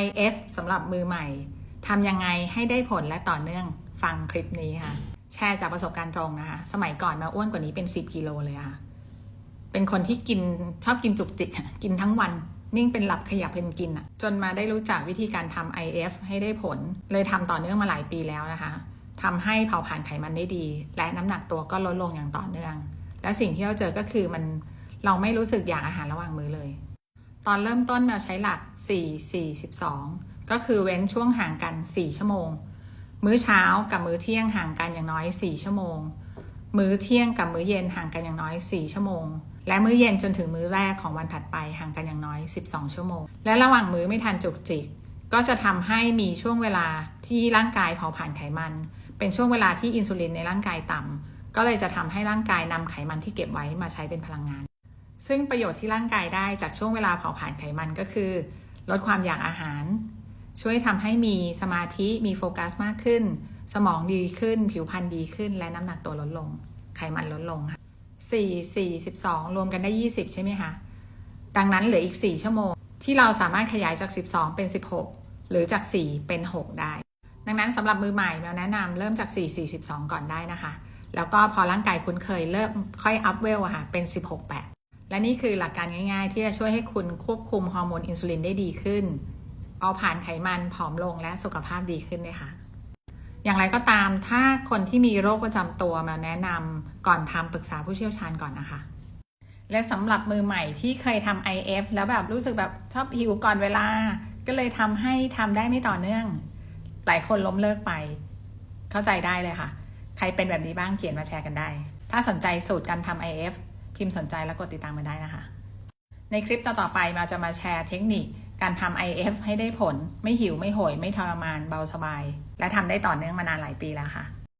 IF สำหรับมือใหม่ทำยังไงให้ได้ผลและต่อเนื่องฟังคลิปนี้ค่ะ แชร์จากประสบการณ์ตรงนะคะ สมัยก่อนมาอ้วนกว่านี้เป็น 10กิโลเลยค่ะ เป็นคนที่กินชอบกินจุกจิกกินทั้งวันนิ่งเป็นหลับขยับเป็นกินอะจนมาได้รู้จักวิธีการทำ IF ให้ได้ผล เลยทำต่อเนื่องมาหลายปีแล้วนะคะทำให้เผาผลาญไขมันได้ดี และน้ำหนักตัวก็ลดลงอย่างต่อเนื่อง และสิ่งที่เราเจอก็คือมันเราไม่รู้สึกอยากอาหารระหว่างมื้อเลย ตอนเริ่มต้นเราใช้หลัก 4 4 12 ก็คือเว้นช่วงห่างกัน 4 ชั่วโมง มื้อเช้ากับมื้อเที่ยงห่างกันอย่างน้อย 4 ชั่วโมง มื้อเที่ยงกับมื้อเย็นห่างกันอย่างน้อย 4 ชั่วโมง และมื้อเย็นจนถึงมื้อแรกของวันถัดไปห่างกันอย่างน้อย 12 ชั่วโมง และระหว่างมื้อไม่ทานจุกจิก ก็จะทำให้มีช่วงเวลาที่ร่างกายเผาผลาญไขมัน เป็นช่วงเวลาที่อินซูลินในร่างกายต่ำก็เลยจะทำให้ร่างกายนำไขมันที่เก็บไว้มาใช้เป็นพลังงาน ซึ่งประโยชน์ที่ร่างกายได้จากช่วงเวลาเผาผลาญไขมันก็คือ ลดความอยากอาหาร ช่วยทำให้มีสมาธิมีโฟกัสมากขึ้น สมองดีขึ้น ผิวพรรณดีขึ้น และน้ำหนักตัวลดลง ไขมันลดลงค่ะ4 4 12 รวมกันได้ 20 ใช่ไหมคะ ดังนั้นเหลืออีก 4 ชั่วโมง ที่เราสามารถขยายจาก 12 เป็น 16 หรือจาก 4 เป็น 6 ได้ ดังนั้นสำหรับมือใหม่แมวแนะนำเริ่มจาก 4 4 12 ก่อนได้นะคะ แล้วก็พอร่างกายคุ้นเคยเริ่มค่อยอัพเวลอะค่ะ เป็น 16 8 และนี่คือหลักการง่าย ๆ ที่จะช่วยให้คุณควบคุมฮอร์โมนอินซูลินได้ดีขึ้น เอาผ่านไขมันผอมลงและสุขภาพดีขึ้นด้วยค่ะ อย่างไรก็ตามถ้าคนที่มีโรคประจำตัวมาแนะนำก่อนทำปรึกษาผู้เชี่ยวชาญก่อนนะคะ และสำหรับมือใหม่ที่เคยทำ IF แล้วแบบรู้สึกแบบชอบหิวก่อนเวลา ก็เลยทำให้ทำได้ไม่ต่อเนื่อง หลายคนล้มเลิกไป เข้าใจได้เลยค่ะ ใครเป็นแบบนี้บ้างเขียนมาแชร์กันได้ ถ้าสนใจสูตรการทำ IF พิมพ์สนใจแล้วกดติดตามมาได้นะคะ ในคลิปต่อๆไปมาจะมาแชร์เทคนิคการทำ IF ให้ได้ผล ไม่หิวไม่โหย ไม่ทรมานเบาสบาย และทำได้ต่อเนื่องมานานหลายปีแล้วค่ะ